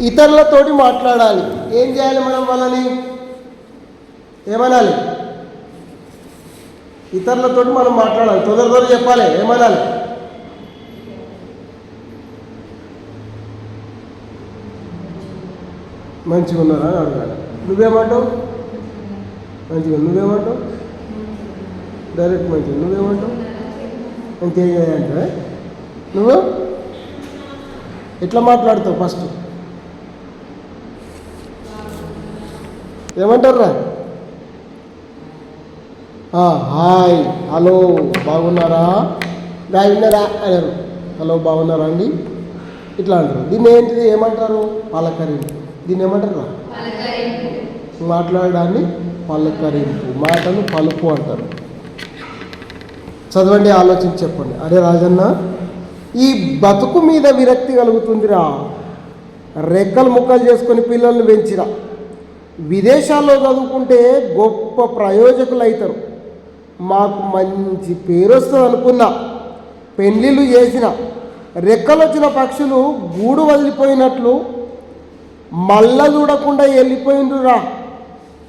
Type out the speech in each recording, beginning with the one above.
ఇతరులతోటి మాట్లాడాలి. ఏం చేయాలి మనం వాళ్ళని? ఏమనాలి? ఇతరులతోటి మనం మాట్లాడాలి. తొందర తొందర చెప్పాలి. ఏమనాలి? మంచిగా ఉన్నారా? అని అడగాలి. నువ్వేమంటావు? మంచిగా నువ్వేమంటావు? డైరెక్ట్ మంచిగా నువ్వేమంటావు? ఇంకేం చేయాలంటే నువ్వు? ఎట్లా మాట్లాడతావు ఫస్ట్? ఏమంటారా హాయ్. హలో బాగున్నారా? బాగున్నారా? అన్నారు. హలో బాగున్నారా అండి? ఇట్లా అంటారు. దీన్ని ఏంటిది? ఏమంటారు? పలకరింపు దీన్ని ఏమంటారు మాట్లాడడాన్ని పలకరింపు మాటను పలుపు అంటారు. చదవండి ఆలోచించి చెప్పండి. అరే రాజన్న ఈ బతుకు మీద విరక్తి కలుగుతుందిరా. రెక్కలు ముక్కలు చేసుకొని పిల్లల్ని పెంచిరా. విదేశాల్లో చదువుకుంటే గొప్ప ప్రయోజకులు అవుతారు మాకు మంచి పేరు వస్తుంది అనుకున్నా. పెళ్ళిళ్ళు చేసిన రెక్కలు వచ్చిన పక్షులు గూడు వదిలిపోయినట్లు మళ్ళా చూడకుండా వెళ్ళిపోయిండ్రురా.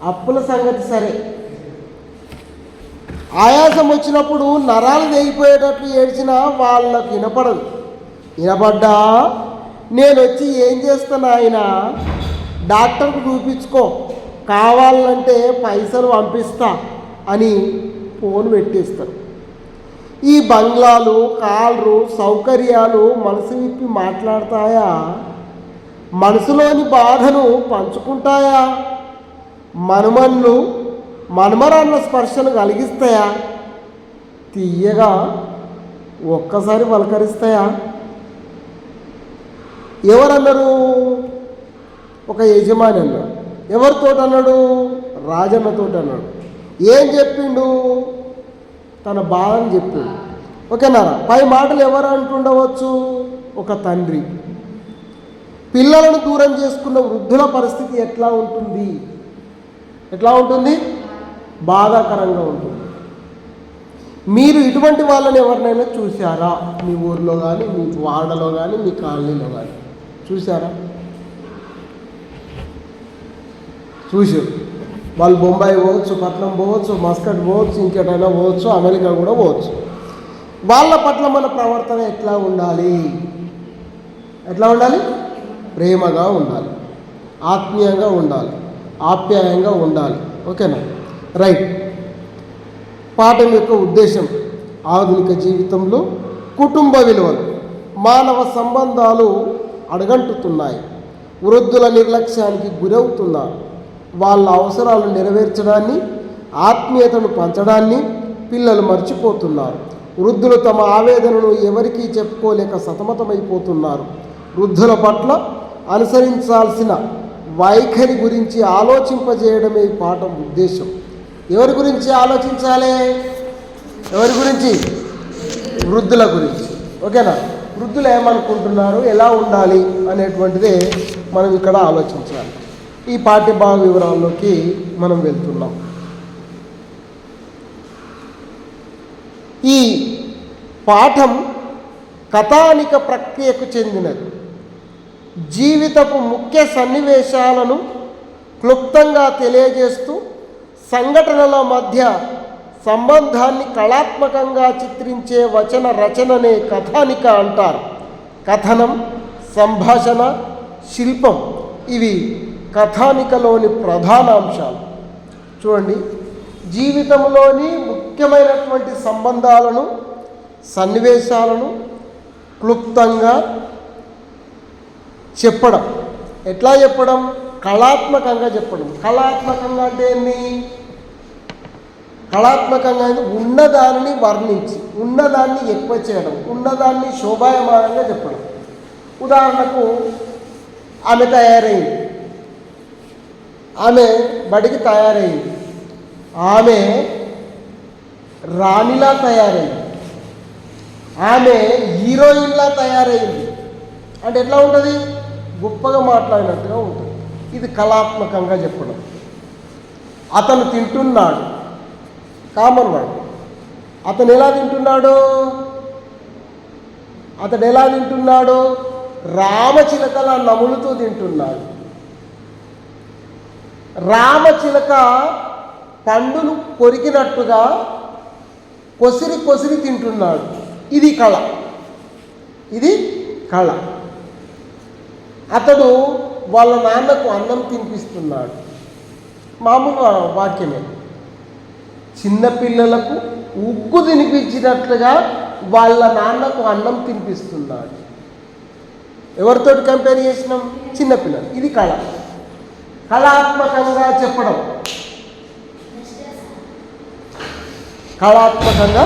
అప్పుల సంగతి సరే. ఆయాసం వచ్చినప్పుడు నరాలు తెగిపోయేటట్లు ఏడ్చినా వాళ్ళకు వినపడదు. వినపడ్డా? నేను వచ్చి ఏం చేస్తాను ఆయన డాక్టర్కు చూపించుకో. కావాలంటే పైసలు పంపిస్తా అని ఫోన్ పెట్టేస్తారు ఈ బంగ్లాలు కాళ్ళు సౌకర్యాలు మనసు విప్పి మాట్లాడతాయా? మనసులోని బాధను పంచుకుంటాయా? మనమన్ను మనుమరాళ్ళ స్పర్శను కలిగిస్తాయా? తీయగా ఒక్కసారి పలకరిస్తాయా? ఎవరన్నారు? ఒక యజమాని అన్నాడు ఎవరితో అన్నాడు రాజన్నతో అన్నాడు ఏం చెప్పిండు? తన బాధని చెప్పిండు. ఓకేనారా పై మాటలు ఎవరు అంటుండవచ్చు? ఒక తండ్రి. పిల్లలను దూరం చేసుకున్న వృద్ధుల పరిస్థితి ఎట్లా ఉంటుంది? ఎట్లా ఉంటుంది? బాధాకరంగా ఉంటుంది. మీరు ఇటువంటి వాళ్ళని ఎవరినైనా చూసారా మీ ఊర్లో కానీ మీ వాడలో కానీ మీ కాలనీలో కానీ చూసారా చూసారు వాళ్ళు బొంబాయి పోవచ్చు పట్నం పోవచ్చు మస్కట్ పోవచ్చు ఇంకెటైనా పోవచ్చు అమెరికా కూడా పోవచ్చు. వాళ్ళ పట్ల మన ప్రవర్తన ఎట్లా ఉండాలి? ఎట్లా ఉండాలి? ప్రేమగా ఉండాలి. ఆత్మీయంగా ఉండాలి. ఆప్యాయంగా ఉండాలి. ఓకేనా? రైట్. పాఠం యొక్క ఉద్దేశం ఆధునిక జీవితంలో కుటుంబ విలువలు మానవ సంబంధాలు అడగంటుతున్నాయి. వృద్ధుల నిర్లక్ష్యానికి గురవుతున్నారు. వాళ్ళ అవసరాలు నెరవేర్చడాన్ని ఆత్మీయతను పంచడాన్ని పిల్లలు మర్చిపోతున్నారు. వృద్ధులు తమ ఆవేదనను ఎవరికీ చెప్పుకోలేక సతమతమైపోతున్నారు. వృద్ధుల పట్ల అనుసరించాల్సిన వైఖరి గురించి ఆలోచింపజేయడమే పాఠం ఉద్దేశం. ఎవరి గురించి ఆలోచించాలి? ఎవరి గురించి? వృద్ధుల గురించి. ఓకేనా? వృద్ధులు ఏమనుకుంటున్నారు? ఎలా ఉండాలి అనేటువంటిదే మనం ఇక్కడ ఆలోచించాలి. ఈ పాఠ్యభాగ వివరాల్లోకి మనం వెళ్తున్నాం. ఈ పాఠం కథానిక ప్రక్రియకు చెందినది. జీవితపు ముఖ్య సన్నివేశాలను క్లుప్తంగా తెలియజేస్తూ సంఘటనల మధ్య సంబంధాన్ని కళాత్మకంగా చిత్రించే వచన రచననే కథానిక అంటారు. కథనం సంభాషణ శిల్పం ఇవి కథానికలోని ప్రధాన అంశాలు. చూడండి జీవితంలోని ముఖ్యమైనటువంటి సంబంధాలను సన్నివేశాలను క్లుప్తంగా చెప్పడం. ఎట్లా చెప్పడం? కళాత్మకంగా చెప్పడం. కళాత్మకంగా అంటే ఏంది? కళాత్మకంగా అంటే ఉన్నదానిని వర్ణించి ఉన్నదాన్ని ఎక్కువ చేయడం ఉన్నదాన్ని శోభాయమానంగా చెప్పడం. ఉదాహరణకు ఆమె తయారైంది. ఆమె బడికి తయారైంది. ఆమె రాణిలా తయారైంది. ఆమె హీరోయిన్లా తయారైంది. అంటే ఎట్లా ఉంటుంది? గొప్పగా మాట్లాడినట్టుగా ఉంటుంది. ఇది కళాత్మకంగా చెప్పడం. అతను తింటున్నాడు. కామన్ వాడు అతను ఎలా తింటున్నాడు? అతడు ఎలా తింటున్నాడు? రామచిలకలా నములుతూ తింటున్నాడు. రామచిలక పండును కొరికినట్టుగా కొసిరి కొసిరి తింటున్నాడు. ఇది కళ. ఇది కళ. అతడు వాళ్ళ నాన్నకు అన్నం తినిపిస్తున్నాడు. మామూలు వాక్యమే. చిన్నపిల్లలకు ఉగ్గు తినిపించినట్లుగా వాళ్ళ నాన్నకు అన్నం తినిపిస్తున్నాడు. ఎవరితో కంపేర్ చేసినాం? చిన్నపిల్లలు ఇది కళ. కళాత్మకంగా చెప్పడం. కళాత్మకంగా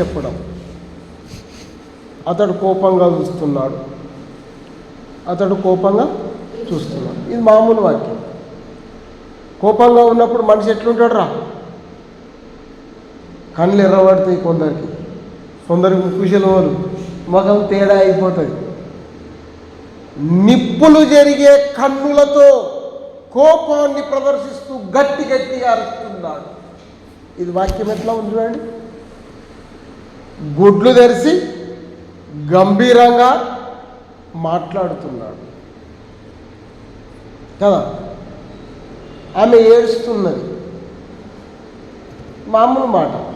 చెప్పడం. అతడు కోపంగా చూస్తున్నాడు. అతడు కోపంగా చూస్తున్నాడు. ఇది మామూలు వాక్యం. కోపంగా ఉన్నప్పుడు మనిషి ఎట్లుంటాడు రా కళ్ళు ఎర్రబడతాయి కొందరికి. కొందరికి ముక్కుశలు ముఖం తేడా అయిపోతుంది. నిప్పులు జరిగే కన్నులతో కోపాన్ని ప్రదర్శిస్తూ గట్టి గట్టిగా అరుస్తున్నాడు. ఇది వాక్యం ఎట్లా ఉంది చూడండి? గుడ్లు తెరిచి గంభీరంగా మాట్లాడుతున్నాడు. కదా? ఆమె ఏడుస్తున్నది. మామూలు మాట.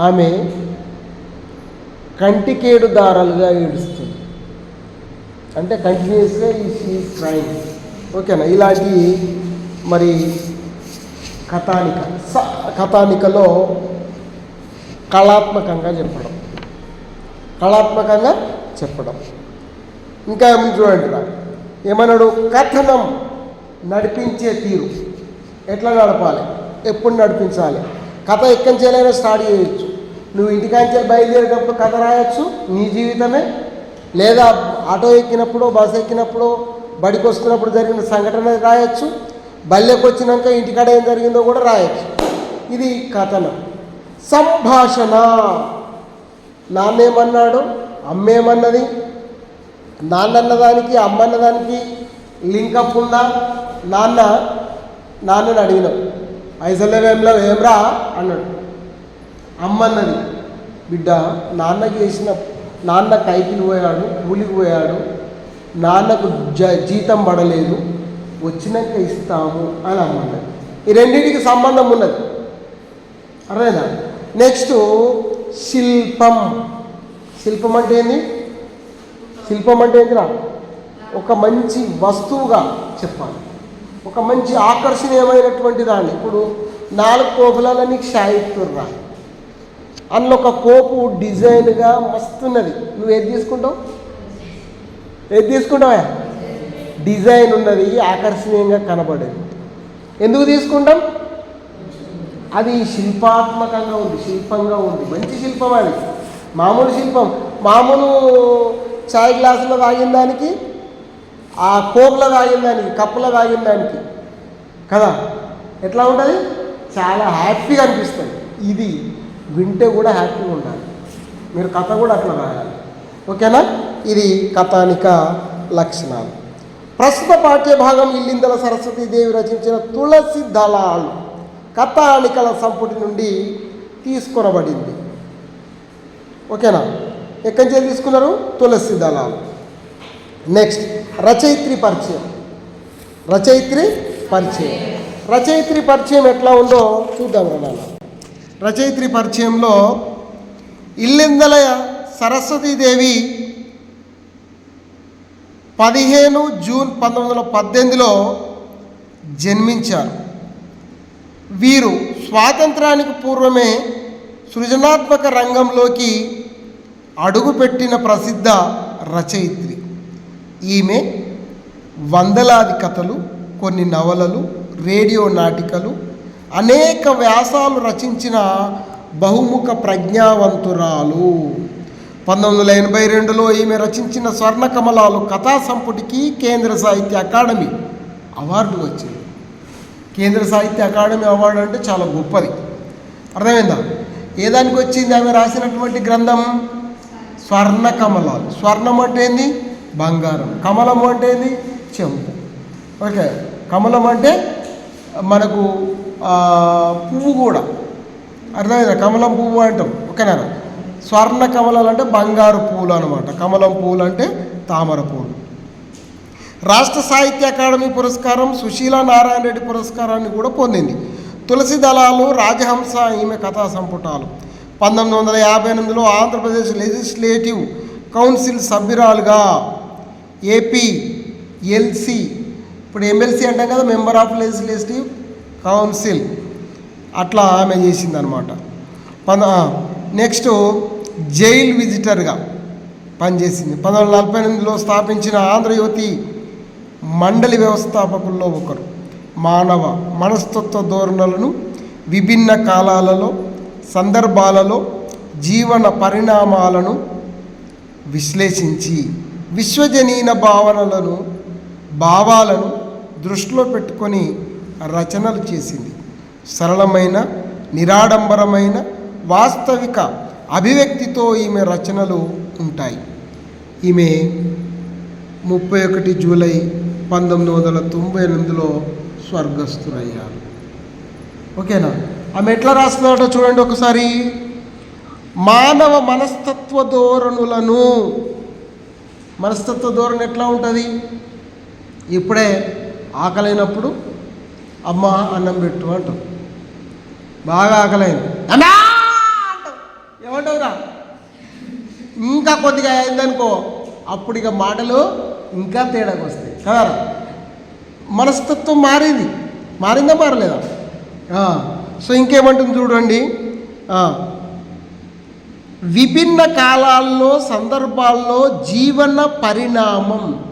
ఆమె కంటికేడు దారాలుగా ఏడుస్తుంది. అంటే కంటిన్యూస్గా ఈ షీ ట్రైన్ ఓకేనా? ఇలాంటి మరి కథానిక స కథానికలో కళాత్మకంగా చెప్పడం. కళాత్మకంగా చెప్పడం. ఇంకా ఏమని చూడండి రా. ఏమన్నాడు? కథనం నడిపించే తీరు. ఎట్లా నడపాలి? ఎప్పుడు నడిపించాలి? కథ ఎక్కడి నుంచైనా స్టార్ట్ చేయొచ్చు. నువ్వు ఇంటికాంచి బయలుదేరేటప్పుడు కథ రాయొచ్చు నీ జీవితమే. లేదా ఆటో ఎక్కినప్పుడు బస్సు ఎక్కినప్పుడు బడికి వస్తున్నప్పుడు జరిగిన సంఘటన రాయొచ్చు. బల్లెకి వచ్చినాక ఇంటికాడ ఏం జరిగిందో కూడా రాయొచ్చు. ఇది కథనం. సంభాషణ. నాన్నేమన్నాడు? అమ్మేమన్నది? నాన్నన్నదానికి అమ్మన్నదానికి అమ్మన్న దానికి లింకప్ ఉందా? నాన్న నాన్నని అడిగినాం. ఐసలేవేంలో ఏమ్రా? అన్నాడు. అమ్మన్నది. బిడ్డ నాన్నకి వేసిన నాన్న కైకిలు పోయాడు కూలికి పోయాడు. నాన్నకు జ జీతం పడలేదు వచ్చినాక ఇస్తాము అని అన్నమాట. ఈ రెండింటికి సంబంధం ఉన్నది. అర్థమైనా నెక్స్ట్ శిల్పం. శిల్పం అంటే ఏంది? శిల్పం అంటే ఏంటిరా ఒక మంచి వస్తువుగా చెప్పాలి. ఒక మంచి ఆకర్షణీయమైనటువంటి దాన్ని. ఇప్పుడు నాలుగు కోపులలో నీకు షాయిత్తుర్రా అందులో ఒక కోపు డిజైన్గా మస్తున్నది. నువ్వు ఏది తీసుకుంటావు? ఏది తీసుకుంటావా? డిజైన్ ఉన్నది ఆకర్షణీయంగా కనబడేది. ఎందుకు తీసుకుంటాం? అది శిల్పాత్మకంగా ఉంది శిల్పంగా ఉంది. మంచి శిల్పం అది. మామూలు శిల్పం. మామూలు చాయ్ గ్లాసులో తాగిన దానికి ఆ కోక్లో తాగిన దానికి కప్పులో తాగిన దానికి. కదా? ఎట్లా ఉంటుంది? చాలా హ్యాపీగా అనిపిస్తుంది. ఇది వింటే కూడా హ్యాపీగా ఉండాలి. మీరు కథ కూడా అట్లా రాయాలి. ఓకేనా? ఇది కథానిక లక్షణాలు. ప్రస్తుత పాఠ్యభాగం ఇల్లిందల సరస్వతీదేవి రచించిన తులసి దళాలు కథానికల సంపుటి నుండి తీసుకొనబడింది. ఓకేనా? ఎక్కడి నుంచి తీసుకున్నారు? తులసి దళాలు. నెక్స్ట్ రచయిత్రి పరిచయం. రచయిత్రి పరిచయం. రచయిత్రి పరిచయం ఎట్లా ఉందో చూద్దాం రచయిత్రి పరిచయంలో ఇల్లిందల సరస్వతీదేవి పదిహేను జూన్ పంతొమ్మిది వందల పద్దెనిమిదిలో జన్మించారు. వీరు స్వాతంత్రానికి పూర్వమే సృజనాత్మక రంగంలోకి అడుగుపెట్టిన ప్రసిద్ధ రచయిత్రి. ఈమె వందలాది కథలు కొన్ని నవలలు రేడియో నాటికలు అనేక వ్యాసాలు రచించిన బహుముఖ ప్రజ్ఞావంతురాలు. పంతొమ్మిది వందల ఎనభై రెండులో ఈమె రచించిన స్వర్ణ కమలాలు కథా సంపుటికి కేంద్ర సాహిత్య అకాడమీ అవార్డు వచ్చింది. కేంద్ర సాహిత్య అకాడమీ అవార్డు అంటే చాలా గొప్పది. అర్థమైందా? ఏ దానికి వచ్చింది ఆమె రాసినటువంటి గ్రంథం? స్వర్ణ కమలాలు స్వర్ణం అంటే ఏంది? బంగారం. కమలం అంటే ఏంది? చెంపు ఓకే. కమలం అంటే మనకు పువ్వు కూడా. అర్థమైందా? కమలం పువ్వు అంటాం. ఓకేనా? స్వర్ణ కమలాలు అంటే బంగారు పూలు అనమాట కమలం పూలు అంటే తామరపూలు రాష్ట్ర సాహిత్య అకాడమీ పురస్కారం సుశీల నారాయణ రెడ్డి పురస్కారాన్ని కూడా పొందింది. తులసి దళాలు రాజహంస ఈమె కథా సంపుటాలు. పంతొమ్మిది వందల యాభై ఎనిమిదిలో ఆంధ్రప్రదేశ్ లెజిస్లేటివ్ కౌన్సిల్ సభ్యురాలుగా ఏపీ ఎల్సి ఇప్పుడు ఎమ్మెల్సీ అంటాం కదా మెంబర్ ఆఫ్ లెజిస్లేటివ్ కౌన్సిల్. అట్లా ఆమె చేసిందనమాట పంద నెక్స్ట్ జైల్ విజిటర్గా పనిచేసింది. పంతొమ్మిది వందల నలభై ఎనిమిదిలో స్థాపించిన ఆంధ్ర యువతి మండలి వ్యవస్థాపకుల్లో ఒకరు. మానవ మనస్తత్వ ధోరణులను విభిన్న కాలాలలో సందర్భాలలో జీవన పరిణామాలను విశ్లేషించి విశ్వజనీన భావనలను భావాలను దృష్టిలో పెట్టుకొని రచనలు చేసింది. సరళమైన నిరాడంబరమైన వాస్తవిక అభివ్యక్తితో ఈమె రచనలు ఉంటాయి. ఈమె ముప్పై ఒకటి జూలై పంతొమ్మిది వందల తొంభై ఎనిమిదిలో స్వర్గస్థులయ్యారు ఓకేనా? ఆమె ఎట్లా రాస్తున్నాడో చూడండి ఒకసారి. మానవ మనస్తత్వ ధోరణులను మనస్తత్వ ధోరణి ఎట్లా ఉంటుంది? ఇప్పుడే ఆకలైనప్పుడు అమ్మ అన్నం పెట్టు అంటాం బాగా ఆకలైంది. అన్నా! అంటావురా? ఇంకా కొద్దిగా అయిందనుకో అప్పుడు ఇక మాటలు ఇంకా తేడాకు వస్తాయి. కదా? మనస్తత్వం మారింది. మారిందా మారలేదా? సో ఇంకేమంటుంది చూడండి. విభిన్న కాలాల్లో సందర్భాల్లో జీవన పరిణామం.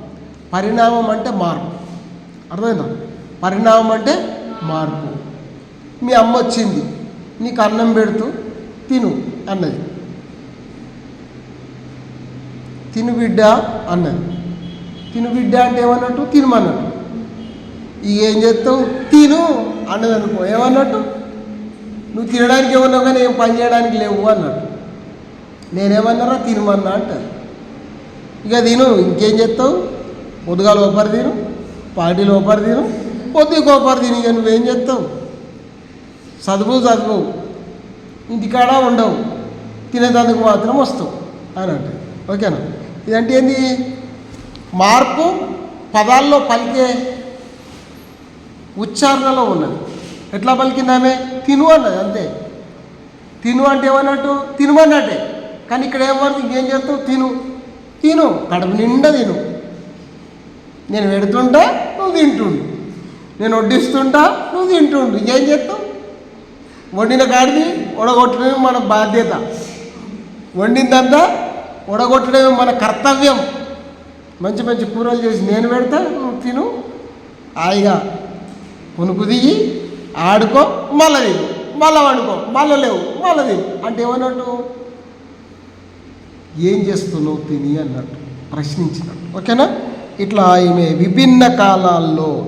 పరిణామం అంటే మార్పు. అర్థమైందా? పరిణామం అంటే మార్పు. మీ అమ్మ వచ్చింది. నీకు అన్నం పెడుతూ తిను అన్నది. తిను బిడ్డ అన్నది. తిను బిడ్డ అంటే ఏమన్నట్టు? తినమన్నట్టు. ఇక ఏం చేస్తావు? తిను అన్నది అనుకో. ఏమన్నట్టు? నువ్వు తినడానికి ఏమన్నావు కానీ ఏం పని చేయడానికి లేవు అన్నట్టు. నేనేమన్నారా? తినమన్నా అంటారు. ఇక తిను. ఇంకేం చేస్తావు? పొద్దుగాల ఒకరు తిను. పార్టీలు ఒకరు తిను. పొద్దుకు ఒకరు తిని. ఇక నువ్వేం చేస్తావు? చదువు చదువు. ఇంటికాడ ఉండవు. తినేదానికి మాత్రం వస్తావు అని అంటే ఓకేనా? ఇదంటే ఏంది? మార్పు పదాల్లో పలికే ఉచ్చారణలో ఉన్నది. ఎట్లా పలికింది ఆమె? తిను అన్నది అంతే. తిను అంటే ఏమన్నట్టు? తినమన్నట్టే కానీ ఇక్కడ ఏమన్నది ఇంకేం చేస్తావు? తిను. తిను. కడుపు నిండా తిను. నేను పెడుతుంటా నువ్వు తింటుండు. నేను వడ్డిస్తుంటా నువ్వు తింటుండు. ఇంకేం చేస్తావు? వండిన కాడిది వడగొట్టడం మన బాధ్యత. వండిందంతా ఒడగొట్టడమే మన కర్తవ్యం. మంచి మంచి కూరలు చేసి నేను పెడతా నువ్వు తిను. హాయిగా పునుకు దిగి ఆడుకో మళ్ళది తిను. మళ్ళా వండుకో మళ్ళీ లేవు మళ్ళది అంటే ఏమన్నట్టు? ఏం చేస్తున్నావు తిని అన్నట్టు ప్రశ్నించినట్టు. ఓకేనా? ఇట్లా ఈమె విభిన్న కాలాల్లో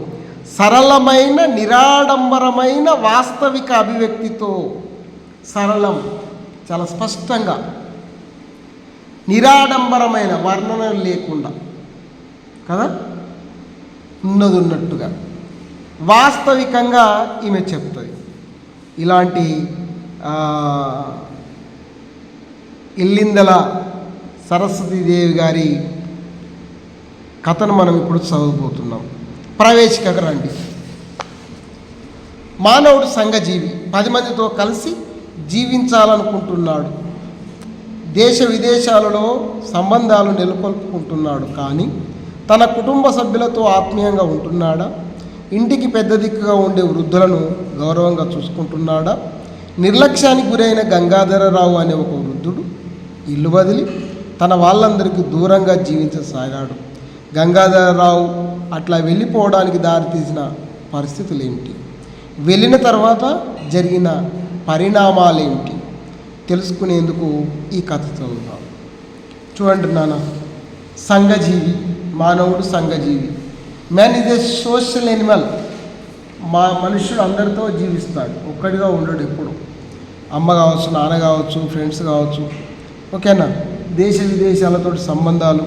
సరళమైన నిరాడంబరమైన వాస్తవిక అభివ్యక్తితో సరళం చాలా స్పష్టంగా నిరాడంబరమైన వర్ణన లేకుండా. కదా? ఉన్నది ఉన్నట్టుగా వాస్తవికంగా ఈమె చెప్తుంది. ఇలాంటి ఇల్లిందల సరస్వతీదేవి గారి కథను మనం ఇప్పుడు చదవబోతున్నాం. ప్రవేశికకు రండి. మానవుడు సంఘజీవి. పది మందితో కలిసి జీవించాలనుకుంటున్నాడు. దేశ విదేశాలలో సంబంధాలు నెలకొల్పుకుంటున్నాడు కానీ తన కుటుంబ సభ్యులతో ఆత్మీయంగా ఉంటున్నాడా? ఇంటికి పెద్ద దిక్కుగా ఉండే వృద్ధులను గౌరవంగా చూసుకుంటున్నాడా? నిర్లక్ష్యానికి గురైన గంగాధరరావు అనే ఒక వృద్ధుడు ఇల్లు వదిలి తన వాళ్ళందరికీ దూరంగా జీవించసాగాడు. గంగాధరరావు అట్లా వెళ్ళిపోవడానికి దారితీసిన పరిస్థితులు ఏమిటి వెళ్ళిన తర్వాత జరిగిన పరిణామాలేమిటి తెలుసుకునేందుకు ఈ కథ చదువుతాం. చూడండి నాన్న. సంఘజీవి మానవుడు సంఘజీవి. Man is a social animal మా మనుషుడు అందరితో జీవిస్తాడు. ఒక్కడిగా ఉండడు ఎప్పుడు. అమ్మ కావచ్చు నాన్న కావచ్చు ఫ్రెండ్స్ కావచ్చు. ఓకేనా దేశ విదేశాలతో సంబంధాలు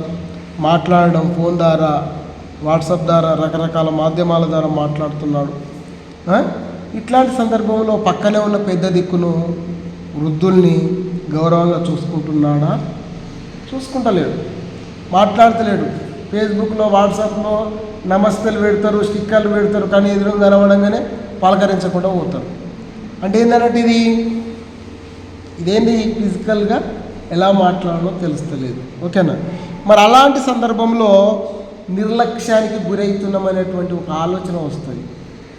మాట్లాడడం ఫోన్ ద్వారా వాట్సాప్ ద్వారా రకరకాల మాధ్యమాల ద్వారా మాట్లాడుతున్నాడు. ఇట్లాంటి సందర్భంలో పక్కనే ఉన్న పెద్ద దిక్కును వృద్ధుల్ని గౌరవంగా చూసుకుంటున్నాడా? చూసుకుంటలేడు. మాట్లాడతలేడు. ఫేస్బుక్లో వాట్సాప్లో నమస్తేలు పెడతారు స్టిక్కర్లు పెడతారు కానీ ఎదురు కనబడంగానే పలకరించకుండా పోతారు అంటే ఏంటంటే ఇది? ఇదేంటి ఫిజికల్గా ఎలా మాట్లాడాలో తెలుస్తలేదు. ఓకేనా? మరి అలాంటి సందర్భంలో నిర్లక్ష్యానికి గురవుతున్నామనేటువంటి ఒక ఆలోచన వస్తుంది.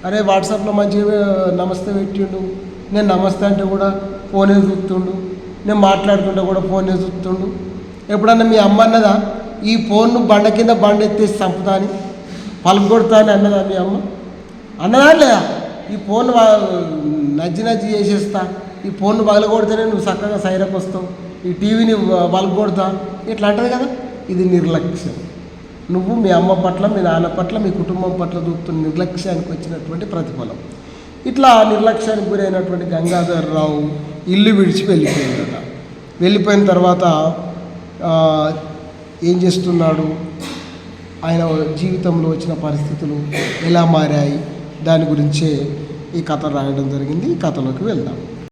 అరే వాట్సాప్లో మంచిగా నమస్తే పెట్టిండు. నేను నమస్తే అంటే కూడా ఫోనే చూస్తుండు. నేను మాట్లాడుతుంటే కూడా ఫోనే చూస్తుండు. ఎప్పుడన్నా మీ అమ్మ అన్నదా ఈ ఫోన్ను బండ కింద బండ ఎత్తేసి చంపుతా అని? పలుకొడతా అని అన్నదా మీ అమ్మ? అన్నదా లేదా? ఈ ఫోన్ నజ్జి నజ్జి చేసేస్తా. ఈ ఫోన్ పగలగొడితేనే నువ్వు చక్కగా సైరకు వస్తావు. ఈ టీవీని పగలగొడతా ఇట్లా అంటది కదా? ఇది నిర్లక్ష్యం. నువ్వు మీ అమ్మ పట్ల మీ నాన్న పట్ల మీ కుటుంబం పట్ల చూపుతున్న నిర్లక్ష్యానికి వచ్చినటువంటి ప్రతిఫలం. ఇట్లా నిర్లక్ష్యానికి గురైనటువంటి గంగాధర్ రావు ఇల్లు విడిచి వెళ్ళిపోయిందట వెళ్ళిపోయిన తర్వాత ఏం చేస్తున్నాడు? ఆయన జీవితంలో వచ్చిన పరిస్థితులు ఎలా మారాయి? దాని గురించే ఈ కథ రాయడం జరిగింది. ఈ కథలోకి వెళ్దాం.